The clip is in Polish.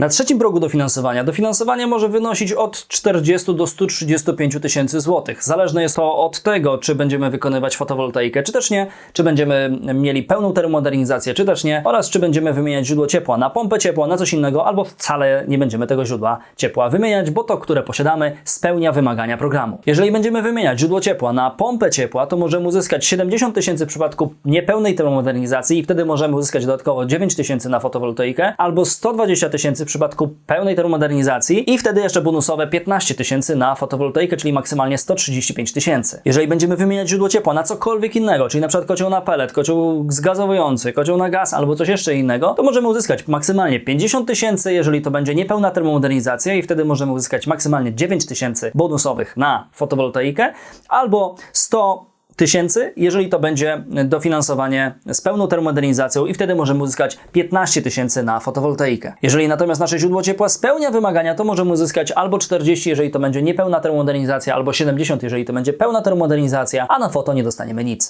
Na trzecim progu dofinansowania dofinansowanie może wynosić od 40 do 135 tysięcy złotych. Zależne jest to od tego, czy będziemy wykonywać fotowoltaikę, czy też nie, czy będziemy mieli pełną termomodernizację, czy też nie, oraz czy będziemy wymieniać źródło ciepła na pompę ciepła, na coś innego, albo wcale nie będziemy tego źródła ciepła wymieniać, bo to, które posiadamy, spełnia wymagania programu. Jeżeli będziemy wymieniać źródło ciepła na pompę ciepła, to możemy uzyskać 70 tysięcy w przypadku niepełnej termomodernizacji i wtedy możemy uzyskać dodatkowo 9 tysięcy na fotowoltaikę, albo 120 tysięcy przypadku pełnej termomodernizacji i wtedy jeszcze bonusowe 15 tysięcy na fotowoltaikę, czyli maksymalnie 135 tysięcy. Jeżeli będziemy wymieniać źródło ciepła na cokolwiek innego, czyli na przykład kocioł na pelet, kocioł zgazowujący, kocioł na gaz albo coś jeszcze innego, to możemy uzyskać maksymalnie 50 tysięcy, jeżeli to będzie niepełna termomodernizacja i wtedy możemy uzyskać maksymalnie 9 tysięcy bonusowych na fotowoltaikę albo 100 tysięcy, jeżeli to będzie dofinansowanie z pełną termomodernizacją i wtedy możemy uzyskać 15 tysięcy na fotowoltaikę. Jeżeli natomiast nasze źródło ciepła spełnia wymagania, to możemy uzyskać albo 40, jeżeli to będzie niepełna termomodernizacja, albo 70, jeżeli to będzie pełna termomodernizacja, a na foto nie dostaniemy nic.